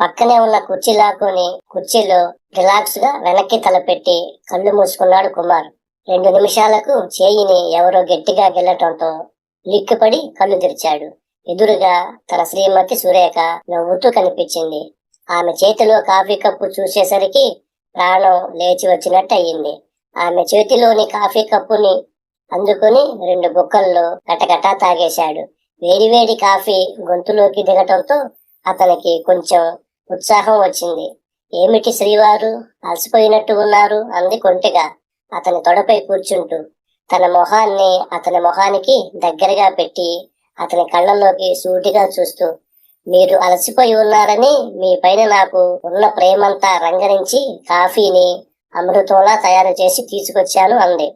పక్కనే ఉన్న కుర్చీ లాక్కుని కుర్చీలో రిలాక్స్గా వెనక్కి తలపెట్టి కళ్ళు మూసుకున్నాడు కుమార్. రెండు నిమిషాలకు చేయిని ఎవరో గట్టిగా గెల్లటంతో లిక్కుపడి కళ్ళు తెరిచాడు. ఎదురుగా తన శ్రీమతి సురేఖ నవ్వుతూ కనిపించింది. ఆమె చేతిలో కాఫీ కప్పు చూసేసరికి ప్రాణం లేచి వచ్చినట్టు అయ్యింది. ఆమె చేతిలోని కాఫీ కప్పుని అందుకుని రెండు బుక్కల్లో కటకటా తాగేశాడు. వేడివేడి కాఫీ గొంతులోకి దిగటంతో అతనికి కొంచెం ఉత్సాహం వచ్చింది. ఏమిటి శ్రీవారు? అలసిపోయినట్టు ఉన్నారు అంది కొంటిగా. అతని తొడపై కూర్చుంటూ తన మొహాన్ని అతని మొహానికి దగ్గరగా పెట్టి అతని కళ్ళల్లోకి సూటిగా చూస్తూ మీరు అలసిపోయి ఉన్నారని మీ పైన నాకు ఉన్న ప్రేమంతా రంగరించి కాఫీని అమృతంలా తయారు చేసి తీసుకొచ్చాను అంది.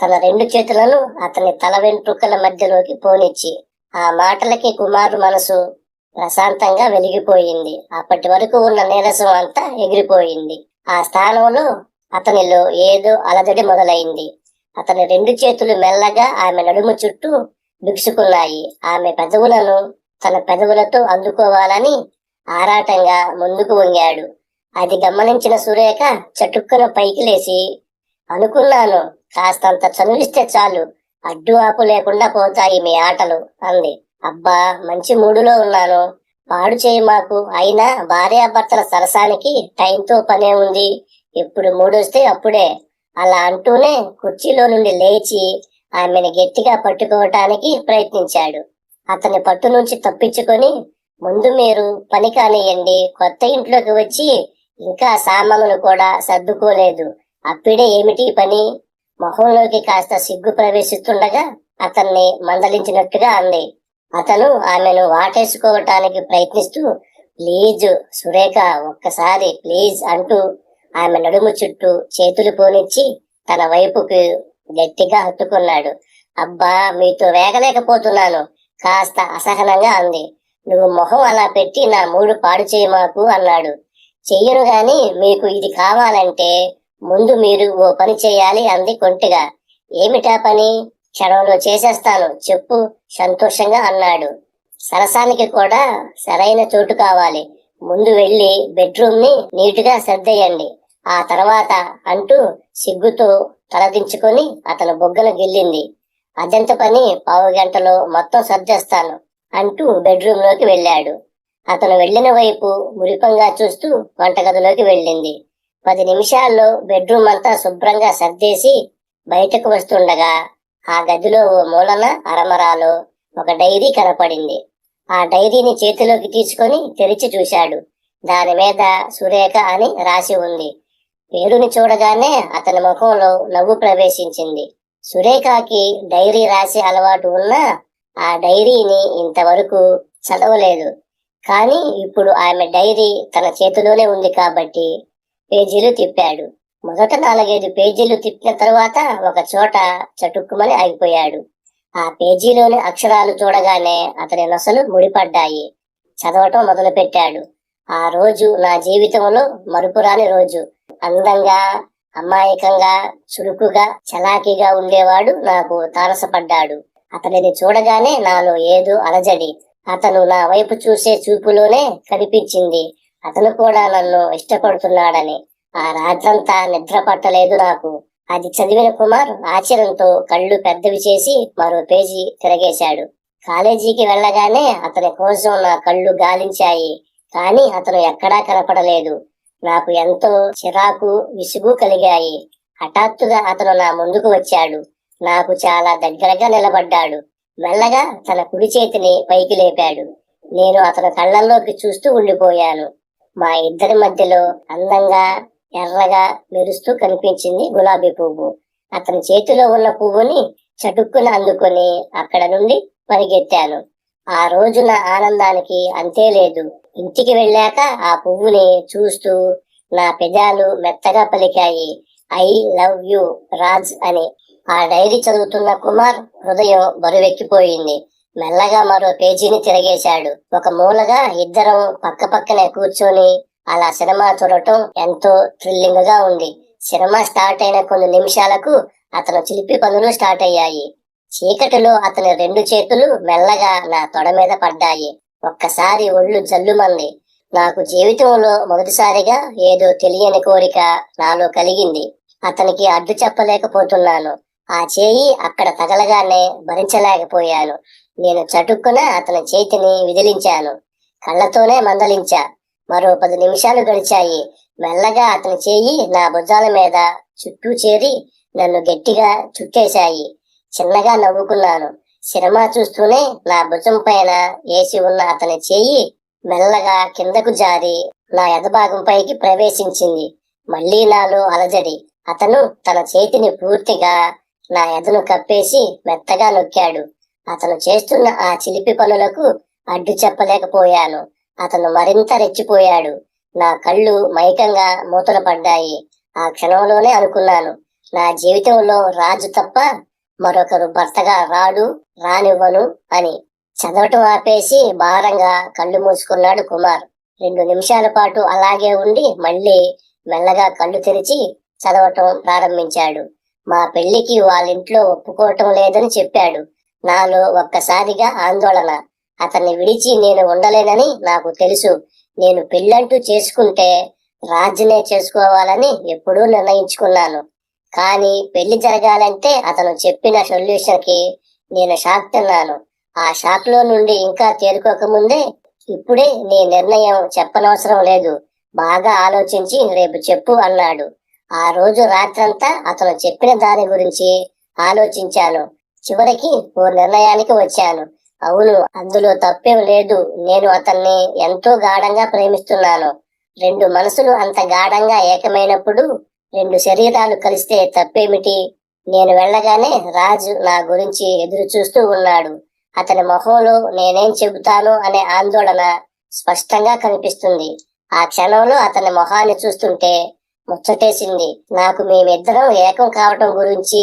తన రెండు చేతులను అతని తల వెంట్రుకల మధ్యలోకి పోనిచ్చి ఆ మాటలకి కుమారు మనసు ప్రశాంతంగా వెలిగిపోయింది. అప్పటి వరకు ఉన్న నీరసం అంతా ఎగిరిపోయింది. ఆ స్థానంలో అతనిలో ఏదో అలజడి మొదలైంది. అతని రెండు చేతులు మెల్లగా ఆమె నడుము చుట్టూ బిగుసుకున్నాయి. ఆమె పెదవులను తన పెదవులతో అందుకోవాలని ఆరాటంగా ముందుకు వంగాడు. అది గమనించిన సురేఖ చటుక్కున పైకి లేచి అనుకున్నాను. కాస్తంత చనువిస్తే చాలు. అడ్డు ఆపు లేకుండా పోతాయి మీ ఆటలు అంది. అబ్బా మంచి మూడులో ఉన్నాను. పాడు చేయి మాకు. అయినా భార్యాభర్తల సరసానికి టైంతో పనే ఉంది. ఎప్పుడు మూడొస్తే అప్పుడే. అలా అంటూనే కుర్చీలో నుండి లేచి ఆమెను గట్టిగా పట్టుకోవటానికి ప్రయత్నించాడు. అతని పట్టు నుంచి తప్పించుకొని ముందు మీరు పని కానియండి కొత్త ఇంట్లోకి వచ్చి ఇంకా సామానులు కూడా సర్దుకోలేదు. అప్పుడే ఏమిటి పని? మొహంలోకి కాస్త సిగ్గు ప్రవేశిస్తుండగా అతన్ని మందలించినట్టుగా అంది. అతను ఆమెను వాటేసుకోవటానికి ప్రయత్నిస్తూ ప్లీజ్ సురేఖ ఒక్కసారి ప్లీజ్ అంటూ ఆమె నడుము చుట్టూ చేతులు పోనిచ్చి తన వైపుకు గట్టిగా హత్తుకున్నాడు. అబ్బా మీతో వేగలేకపోతున్నాను. కాస్త అసహనంగా అంది. నువ్వు మొహం అలా పెట్టి నా మూడు పాడు చేయమాకు అన్నాడు. చెయ్యను గాని మీకు ఇది కావాలంటే ముందు మీరు ఓ పని చేయాలి అంది కొంటిగా. ఏమిటా పని? క్షణంలో చేసేస్తాను చెప్పు సంతోషంగా అన్నాడు. సరసానికి కూడా సరైన చోటు కావాలి. ముందు వెళ్ళి బెడ్రూమ్ని నీటుగా సర్దేయండి. ఆ తర్వాత అంటూ సిగ్గుతో తలదించుకొని అతను బొగ్గను గిల్లింది. అదంత పని? పావు గంటలో మొత్తం సర్దేస్తాను అంటూ బెడ్రూమ్లోకి వెళ్ళాడు. అతను వెళ్ళిన వైపు మురిపంగా చూస్తూ వంటగదిలోకి వెళ్ళింది. పది నిమిషాల్లో బెడ్రూమ్ అంతా శుభ్రంగా సర్దేసి బయటకు వస్తుండగా ఆ గదిలో ఓ మూలన అరమరాలో ఒక డైరీ కనపడింది. ఆ డైరీని చేతిలోకి తీసుకొని తెరిచి చూశాడు. దాని మీద సురేఖ అని రాసి ఉంది. పేరుని చూడగానే అతని ముఖంలో నవ్వు ప్రవేశించింది. సురేఖకి డైరీ రాసే అలవాటు ఉన్నా ఆ డైరీని ఇంతవరకు చదవలేదు. కానీ ఇప్పుడు ఆమె డైరీ తన చేతిలోనే ఉంది కాబట్టి పేజీలు తిప్పాడు. మొదట నాలుగైదు పేజీలు తిప్పిన తర్వాత ఒక చోట చటుక్కుమని ఆగిపోయాడు. ఆ పేజీలోని అక్షరాలు చూడగానే అతని నొసలు ముడిపడ్డాయి. చదవటం మొదలుపెట్టాడు. ఆ రోజు నా జీవితంలో మరుపురాని రోజు. అందంగా అమాయకంగా చురుకుగా చలాకీగా ఉండేవాడు నాకు తారసపడ్డాడు. అతనిని చూడగానే నాలో ఏదో అలజడి. అతను నా వైపు చూసే చూపులోనే కనిపించింది. అతను కూడా నన్ను ఇష్టపడుతున్నాడని. ఆ రాత్రంతా నిద్ర పట్టలేదు నాకు. అది చదివిన కుమార్ ఆశ్చర్యంతో కళ్ళు పెద్దవి చేసి మరో పేజీ తిరగేశాడు. కాలేజీకి వెళ్ళగానే అతని కోసం నా కళ్ళు గాలించాయి కానీ అతను ఎక్కడా కనపడలేదు. నాకు ఎంతో చిరాకు విసుగు కలిగాయి. హఠాత్తుగా అతను నా ముందుకు వచ్చాడు. నాకు చాలా దగ్గరగా నిలబడ్డాడు. మెల్లగా తన కుడి చేతిని పైకి లేపాడు. నేను అతని కళ్ళల్లోకి చూస్తూ ఉండిపోయాను. మా ఇద్దరి మధ్యలో అందంగా ఎర్రగా మెరుస్తూ కనిపించింది గులాబీ పువ్వు. అతని చేతిలో ఉన్న పువ్వుని చటుక్కున అందుకొని అక్కడ నుండి పరిగెత్తాను. ఆ రోజున ఆనందానికి అంతే లేదు. ఇంటికి వెళ్ళాక ఆ పువ్వుని చూస్తూ నా పెదాలు మెత్తగా పలికాయి. ఐ లవ్ యు రాజ్ అని ఆ డైరీ చదువుతున్న కుమార్ హృదయం బరువెక్కిపోయింది. మెల్లగా మరో పేజీని తిరగేశాడు. ఒక మూలగా ఇద్దరం పక్క పక్కనే కూర్చొని అలా సినిమా చూడటం ఎంతో థ్రిల్లింగ్గా ఉంది. సినిమా స్టార్ట్ అయిన కొన్ని నిమిషాలకు అతను చిలిపి పనులు స్టార్ట్ అయ్యాయి. చీకటిలో అతని రెండు చేతులు మెల్లగా నా తొడ మీద పడ్డాయి. ఒక్కసారి ఒళ్ళు జల్లుమంది. నాకు జీవితంలో మొదటిసారిగా ఏదో తెలియని కోరిక నాలో కలిగింది. అతనికి అడ్డు చెప్పలేకపోతున్నాను. ఆ చేయి అక్కడ తగలగానే భరించలేకపోయాను. నేను చటుక్కున అతని చేతిని విదిలించాను. కళ్ళతోనే మందలించా. మరో పది నిమిషాలు గడిచాయి. మెల్లగా అతని చేయి నా భుజాల మీద చుట్టూ చేరి నన్ను గట్టిగా చుట్టేశాయి చిన్నగా నవ్వుకున్నాను. సినిమా చూస్తూనే నా భుజం పైన వేసి ఉన్న అతని చేయి మెల్లగా కిందకు జారి నా ఎదభాగం పైకి ప్రవేశించింది. మళ్ళీ నాలో అలజడి. అతను తన చేతిని పూర్తిగా నా ఎదను కప్పేసి మెత్తగా నొక్కాడు. అతను చేస్తున్న ఆ చిలిపి పనులకు అడ్డు చెప్పలేకపోయాను. అతను మరింత రెచ్చిపోయాడు. నా కళ్ళు మైకంగా మూతలు పడ్డాయి ఆ క్షణంలోనే అనుకున్నాను నా జీవితంలో రాజు తప్ప మరొకరు భర్తగా రాడు రానివ్వను అని. చదవటం ఆపేసి భారంగా కళ్ళు మూసుకున్నాడు కుమార్. రెండు నిమిషాల పాటు అలాగే ఉండి మళ్ళీ మెల్లగా కళ్ళు తెరిచి చదవటం ప్రారంభించాడు. మా పెళ్ళికి వాళ్ళింట్లో ఒప్పుకోవటం లేదని చెప్పాడు. నాలో ఒక్కసారిగా ఆందోళన. అతన్ని విడిచి నేను ఉండలేనని నాకు తెలుసు. నేను పెళ్ళంటూ చేసుకుంటే రాజునే చేసుకోవాలని ఎప్పుడూ నిర్ణయించుకున్నాను. కానీ పెళ్ళి జరగాలంటే అతను చెప్పిన సొల్యూషన్కి నేను షాక్ తిన్నాను ఆ షాక్లో నుండి ఇంకా తేరుకోకముందే ఇప్పుడే నీ నిర్ణయం చెప్పనవసరం లేదు. బాగా ఆలోచించి రేపు చెప్పు అన్నాడు. ఆ రోజు రాత్రంతా అతను చెప్పిన దాని గురించి ఆలోచించాను. చివరికి ఓ నిర్ణయానికి వచ్చాను. అవును అందులో తప్పేం లేదు. నేను అతన్ని ఎంతో గాఢంగా ప్రేమిస్తున్నాను. రెండు మనసులు అంత గాఢంగా ఏకమైనప్పుడు రెండు శరీరాలు కలిస్తే తప్పేమిటి? నేను వెళ్ళగానే రాజు నా గురించి ఎదురు చూస్తూ ఉన్నాడు. అతని మొహంలో నేనేం చెబుతాను అనే ఆందోళన స్పష్టంగా కనిపిస్తుంది. ఆ క్షణంలో అతని మొహాన్ని చూస్తుంటే ముచ్చటేసింది. నాకు మేమిద్దరం ఏకం కావటం గురించి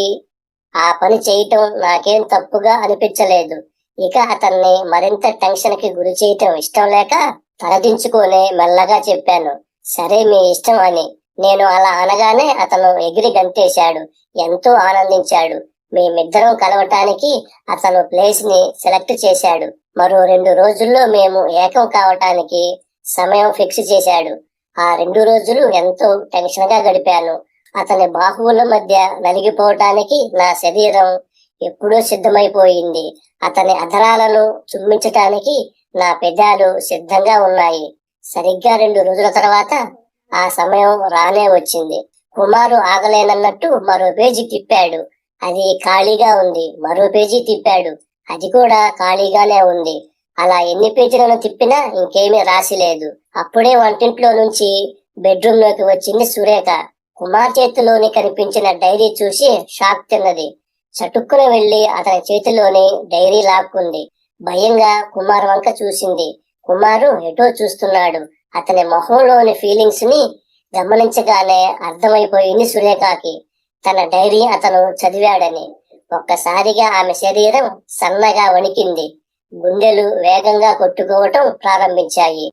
ఆ పని చేయటం నాకేం తప్పుగా అనిపించలేదు. ఇక అతన్ని మరింత టెన్షన్కి గురి చేయటం ఇష్టం లేక తలదించుకొని మెల్లగా చెప్పాను. సరే మీ ఇష్టం అని. నేను అలా అనగానే అతను ఎగిరి గంతేశాడు ఎంతో ఆనందించాడు. మేమిద్దరం కలవటానికి అతను ప్లేస్ని సెలెక్ట్ చేశాడు. మరో రెండు రోజుల్లో మేము ఏకం కావటానికి సమయం ఫిక్స్ చేశాడు. ఆ రెండు రోజులు ఎంతో టెన్షన్గా గడిపాను. అతని బాహువుల మధ్య నలిగిపోవటానికి నా శరీరం ఎప్పుడూ సిద్ధమైపోయింది. అతని అధరాలను చుమ్మించటానికి నా పెదాలు సిద్ధంగా ఉన్నాయి. సరిగ్గా రెండు రోజుల తర్వాత ఆ సమయం రానే వచ్చింది. కుమారు ఆగలేనన్నట్టు మరో పేజీ తిప్పాడు. అది ఖాళీగా ఉంది. మరో పేజీ తిప్పాడు. అది కూడా ఖాళీగానే ఉంది. అలా ఎన్ని పేజీలను తిప్పినా ఇంకేమీ రాసి లేదు. అప్పుడే వంటింట్లో నుంచి బెడ్రూమ్లోకి వచ్చింది సురేఖ. కుమార్ చేతిలోని కనిపించిన డైరీ చూసి షాక్ తిన్నది. చటుక్కున వెళ్ళి అతని చేతిలోని డైరీ లాక్కుంది. భయంగా కుమార్ వంక చూసింది. కుమారు ఎటో చూస్తున్నాడు. అతని మొహంలోని ఫీలింగ్స్ని గమనించగానే అర్థమైపోయింది సురేఖకి. తన డైరీ అతను చదివాడని. ఒక్కసారిగా ఆమె శరీరం సన్నగా వణికింది. గుండెలు వేగంగా కొట్టుకోవటం ప్రారంభించాయి.